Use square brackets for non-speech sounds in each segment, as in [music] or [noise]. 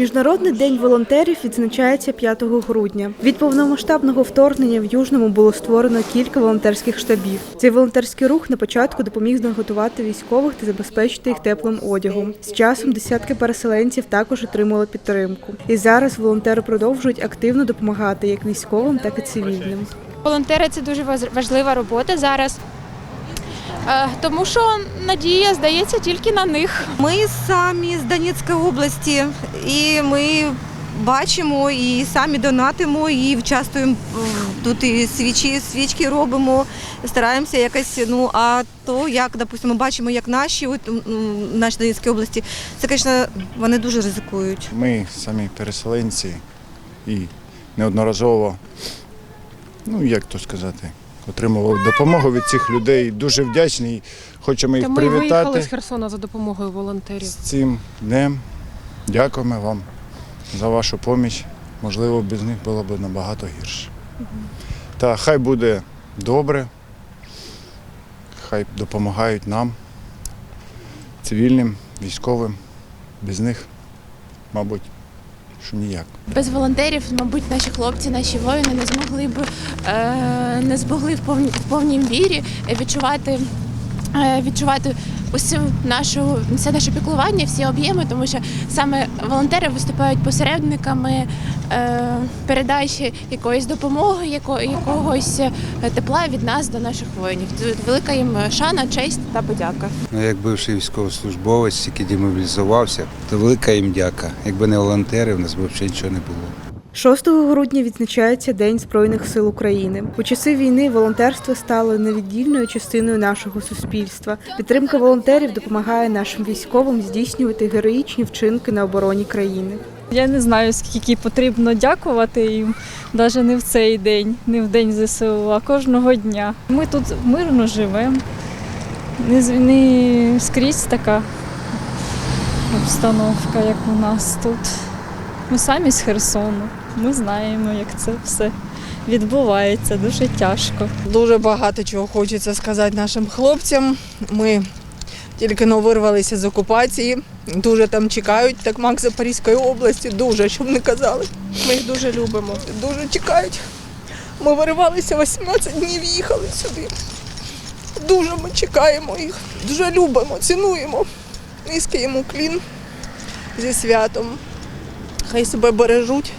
Міжнародний день волонтерів відзначається 5 грудня. Від повномасштабного вторгнення в Южному було створено кілька волонтерських штабів. Цей волонтерський рух на початку допоміг наготувати військових та забезпечити їх теплим одягом. З часом десятки переселенців також отримали підтримку. І зараз волонтери продовжують активно допомагати як військовим, так і цивільним. Волонтери це дуже важ- важлива робота зараз. Е, Тому що надія здається тільки на них. Ми самі з Донецької області, і ми бачимо і самі донатимо, і участвуємо тут і свічі, свічки робимо, стараємося якось. Ну а то, як, допустимо, бачимо, як наші, от, нашій Донецькій області, це, звісно, вони дуже ризикують. Ми самі переселенці і неодноразово, ну як то сказати, отримували допомогу від цих людей. Дуже вдячний. Хочемо Та їх ми виїхали привітати з Херсона за допомогою волонтерів. з цим днем. Дякуємо вам за вашу поміч. Можливо, без них було б набагато гірше. Та хай буде добре, хай допомагають нам, цивільним, військовим. Без них, мабуть, що ніяк. Без волонтерів, мабуть, наші хлопці, наші воїни не змогли б е, не змогли в повній в повній мірі відчувати. е, Відчувати усю нашу все наше піклування, всі об'єми, тому що саме волонтери виступають посередниками е, передачі якоїсь допомоги, яко, якогось е, тепла від нас до наших воїнів. Велика їм шана, честь та подяка. Ну, як бивший військовослужбовець, який демобілізувався, то велика їм дяка. Якби не волонтери, в нас б взагалі нічого не було. 6 грудня відзначається День Збройних сил України. У часи війни волонтерство стало невіддільною частиною нашого суспільства. Підтримка волонтерів допомагає нашим військовим здійснювати героїчні вчинки на обороні країни. Я не знаю, скільки потрібно дякувати їм, навіть не в цей день, не в день ЗСУ, а кожного дня. Ми тут мирно живемо. Не, не скрізь така обстановка, як у нас тут. Ми самі з Херсону. Ми знаємо, як це все відбувається. Дуже тяжко. Дуже багато чого хочеться сказати нашим хлопцям. Ми тільки но вирвалися з окупації. Дуже там чекають, так мак Запорізької області, дуже, щоб не казали. Ми їх дуже любимо, дуже чекають. Ми виривалися 18 днів, їхали сюди. Дуже ми чекаємо їх, дуже любимо, цінуємо. Низький йому клін зі святом. Хай себе бережуть,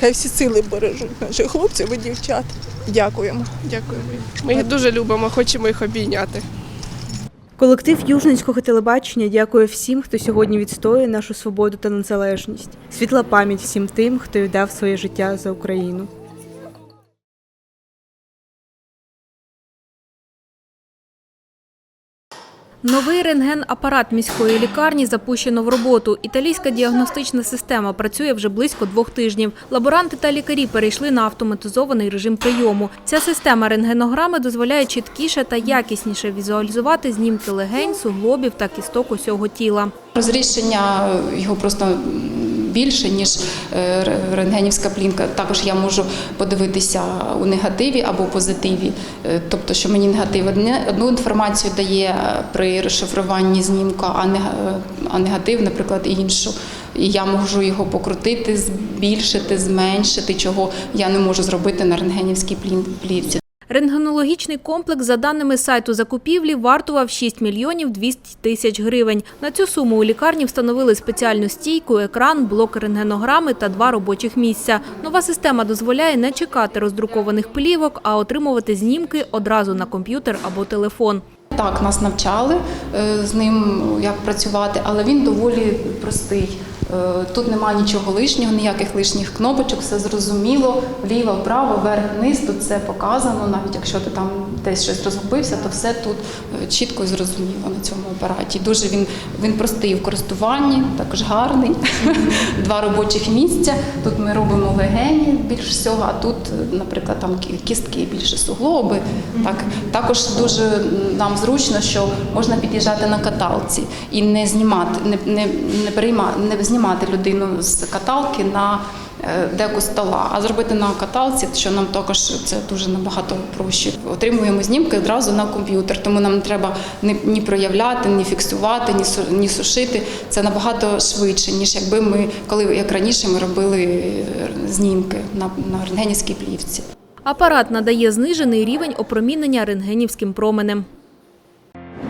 хай всі сили бережуть наших хлопців і дівчат. Дякуємо. Дякуємо. Ми їх дуже любимо, хочемо їх обійняти. Колектив Южненського телебачення дякує всім, хто сьогодні відстоює нашу свободу та незалежність. Світла пам'ять всім тим, хто віддав своє життя за Україну. Новий рентген-апарат міської лікарні запущено в роботу. Італійська діагностична система працює вже близько двох тижнів. Лаборанти та лікарі перейшли на автоматизований режим прийому. Ця система рентгенограми дозволяє чіткіше та якісніше візуалізувати знімки легень, суглобів та кісток усього тіла. Розрішення його просто більше, ніж е, рентгенівська плінка. Також я можу подивитися у негативі або позитиві. Е, Тобто, що мені негатив одну інформацію дає при розшифруванні знімка, а нега- а негатив, наприклад, іншу. І я можу його покрутити, збільшити, зменшити, чого я не можу зробити на рентгенівській плівці. Рентгенологічний комплекс, за даними сайту закупівлі, вартував 6 мільйонів 200 тисяч гривень. На цю суму у лікарні встановили спеціальну стійку, екран, блок рентгенограми та два робочих місця. Нова система дозволяє не чекати роздрукованих плівок, а отримувати знімки одразу на комп'ютер або телефон. Так, нас навчали е, з ним, як працювати, але він доволі простий. Е, Тут немає нічого лишнього, ніяких лишніх кнопочок, все зрозуміло, вліво, вправо, вверх, вниз, тут все показано. Навіть якщо ти там десь щось розгубився, то все тут е, чітко і зрозуміло на цьому апараті. Дуже він, він простий в користуванні, також гарний. [laughs] Два робочих місця. Тут ми робимо легені більш всього, а тут, е, наприклад, там кістки більше суглоби. Так, також дуже нам зручно, що можна під'їжджати на каталці і не знімати, не, не, не, перейма, не знімати людину з каталки на е, деку стола, а зробити на каталці, що нам також це дуже набагато проще. Отримуємо знімки одразу на комп'ютер, тому нам не треба ні, проявляти, ні фіксувати, ні, су- сушити. Це набагато швидше, ніж якби ми, коли як раніше ми робили е, знімки на, на рентгенівській плівці. Апарат надає знижений рівень опромінення рентгенівським променем.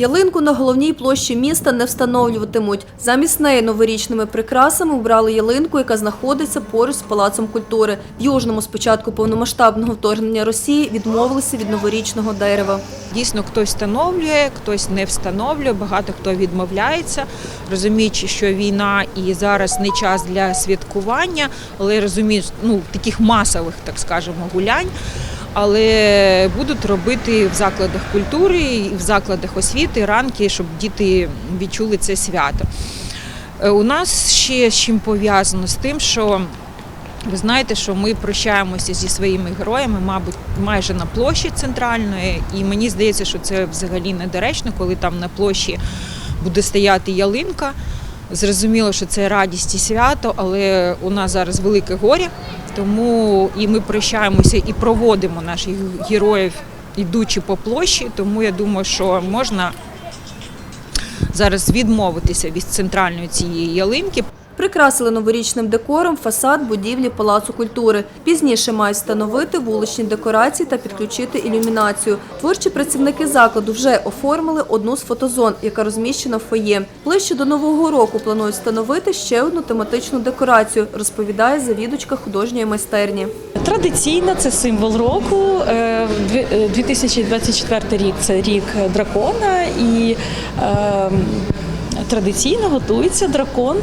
Ялинку на головній площі міста не встановлюватимуть. Замість неї новорічними прикрасами вбрали ялинку, яка знаходиться поруч з Палацом культури. В Южному з початку повномасштабного вторгнення Росії відмовилися від новорічного дерева. Дійсно, хтось встановлює, хтось не встановлює, багато хто відмовляється, розуміючи, що війна і зараз не час для святкування, але розуміють ну, таких масових, так скажемо, гулянь. Але будуть робити в закладах культури і в закладах освіти ранки, щоб діти відчули це свято. Е, У нас ще з чим пов'язано з тим, що ви знаєте, що ми прощаємося зі своїми героями, мабуть, майже на площі центральної, і мені здається, що це взагалі недоречно, коли там на площі буде стояти ялинка. Зрозуміло, що це радість і свято, але у нас зараз велике горе, тому і ми прощаємося і проводимо наших героїв, ідучи по площі. Тому я думаю, що можна зараз відмовитися від центральної цієї ялинки. Прикрасили новорічним декором фасад будівлі Палацу культури. Пізніше мають встановити вуличні декорації та підключити ілюмінацію. Творчі працівники закладу вже оформили одну з фотозон, яка розміщена в фоє. Ближче до нового року планують встановити ще одну тематичну декорацію, розповідає завідувачка художньої майстерні. Традиційно це символ року. Е, дві- е, 2024 рік це рік дракона, і е, традиційно готується дракон,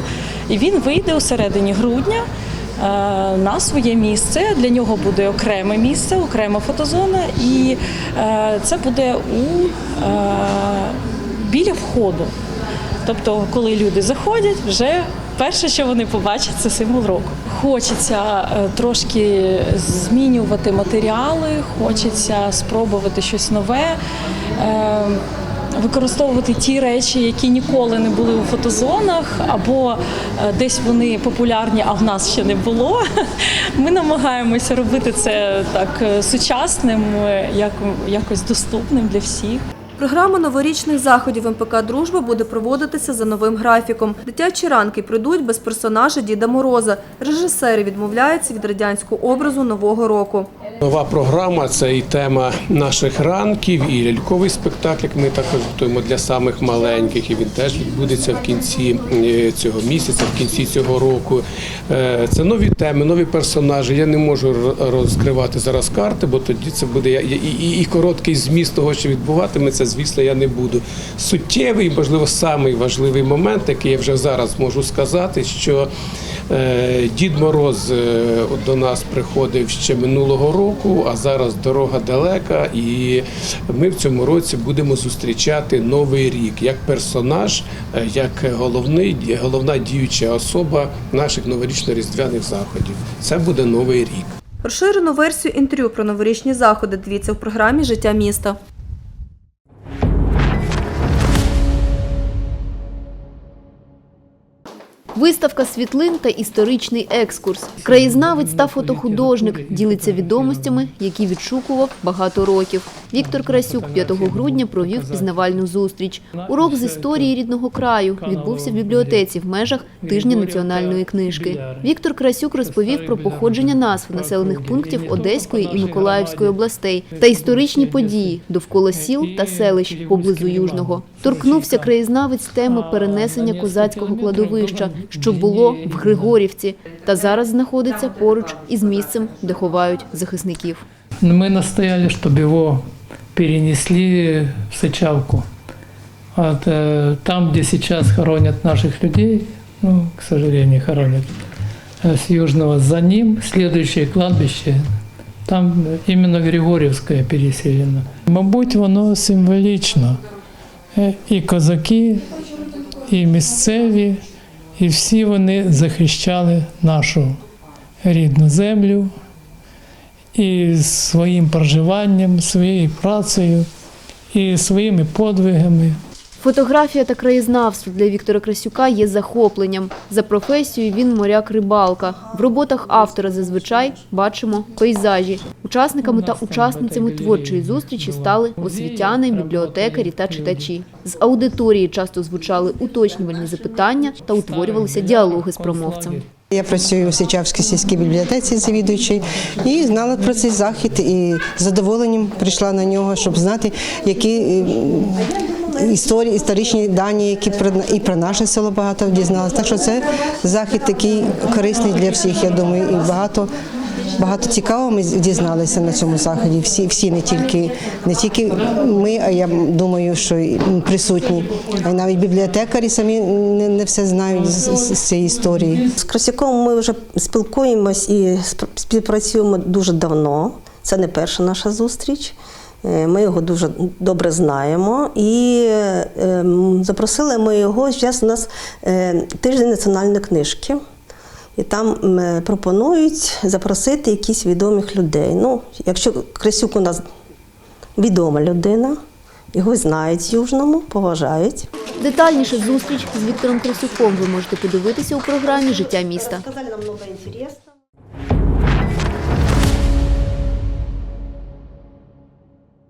і він вийде у середині грудня. е, На своє місце для нього буде окреме місце, окрема фотозона, і е, це буде у е, біля входу. Тобто, коли люди заходять, вже перше, що вони побачать, це символ року. Хочеться трошки змінювати матеріали, хочеться спробувати щось нове. Використовувати ті речі, які ніколи не були у фотозонах, або е, десь вони популярні, а в нас ще не було. [laughs] Ми намагаємося робити це так е, сучасним, е, як, якось доступним для всіх. Програма новорічних заходів МПК Дружба буде проводитися за новим графіком. Дитячі ранки пройдуть без персонажа Діда Мороза. Режисери відмовляються від радянського образу нового року. Нова програма це і тема наших ранків, і ляльковий спектакль, як ми також готуємо для самих маленьких. І він теж відбудеться в кінці е, цього місяця, в кінці цього року. Е, Це нові теми, нові персонажі. Я не можу розкривати зараз карти, бо тоді це буде і, і, і короткий зміст того, що відбуватиметься, звісно, я не буду. Суттєвий, можливо, самий важливий момент, який я вже зараз можу сказати, що Дід Мороз е, до нас приходив ще минулого року, а зараз дорога далека, і ми в цьому році будемо зустрічати новий рік як персонаж, е, як головний, головна діюча особа наших новорічно-різдвяних заходів. Це буде новий рік. Розширену версію інтерв'ю про новорічні заходи дивіться в програмі Життя міста. Виставка світлин та історичний екскурс. Краєзнавець та фотохудожник ділиться відомостями, які відшукував багато років. Віктор Красюк 5 грудня провів пізнавальну зустріч. Урок з історії рідного краю відбувся в бібліотеці в межах тижня національної книжки. Віктор Красюк розповів про походження назв населених пунктів Одеської і Миколаївської областей та історичні події довкола сіл та селищ поблизу Южного. Торкнувся краєзнавець теми перенесення козацького кладовища, що було в Григорівці, та зараз знаходиться поруч із місцем, де ховають захисників. Мы настояли, чтобы его перенесли в Сычавку. Вот, э, там, где сейчас хоронят наших людей, ну, к сожалению, хоронят, э, с Южного за ним, следующее кладбище, там іменно Григорівське переселено. Мабуть, воно символічно. Е, І козаки, і місцеві, і всі вони захищали нашу рідну землю. і своїм проживанням, своєю працею, і своїми подвигами. Фотографія та краєзнавство для Віктора Красюка є захопленням. За професією він моряк-рибалка. В роботах автора зазвичай бачимо пейзажі. Учасниками та учасницями творчої зустрічі стали освітяни, бібліотекарі та читачі. З аудиторії часто звучали уточнювальні запитання та утворювалися діалоги з промовцем. Я працюю у Сичавській сільській бібліотеці завідуючий і знала про цей захід і з задоволенням прийшла на нього, щоб знати, які історії, історичні дані, які і про наше село багато дізналася. Так що це захід такий корисний для всіх, я думаю, і багато. Багато цікавого ми дізналися на цьому заході. Всі, всі не тільки не тільки ми, а я думаю, що присутні, а й навіть бібліотекарі самі не, не все знають з, з, з цієї історії. З Красюком ми вже спілкуємось і співпрацюємо дуже давно. Це не перша наша зустріч. Е, Ми його дуже добре знаємо і е, запросили ми його. Зараз у нас е, тиждень національної книжки. І там пропонують запросити якісь відомих людей. Ну, якщо Красюк у нас відома людина, його знають в Южному, поважають. Детальніше зустріч з Віктором Красюком ви можете подивитися у програмі Життя міста.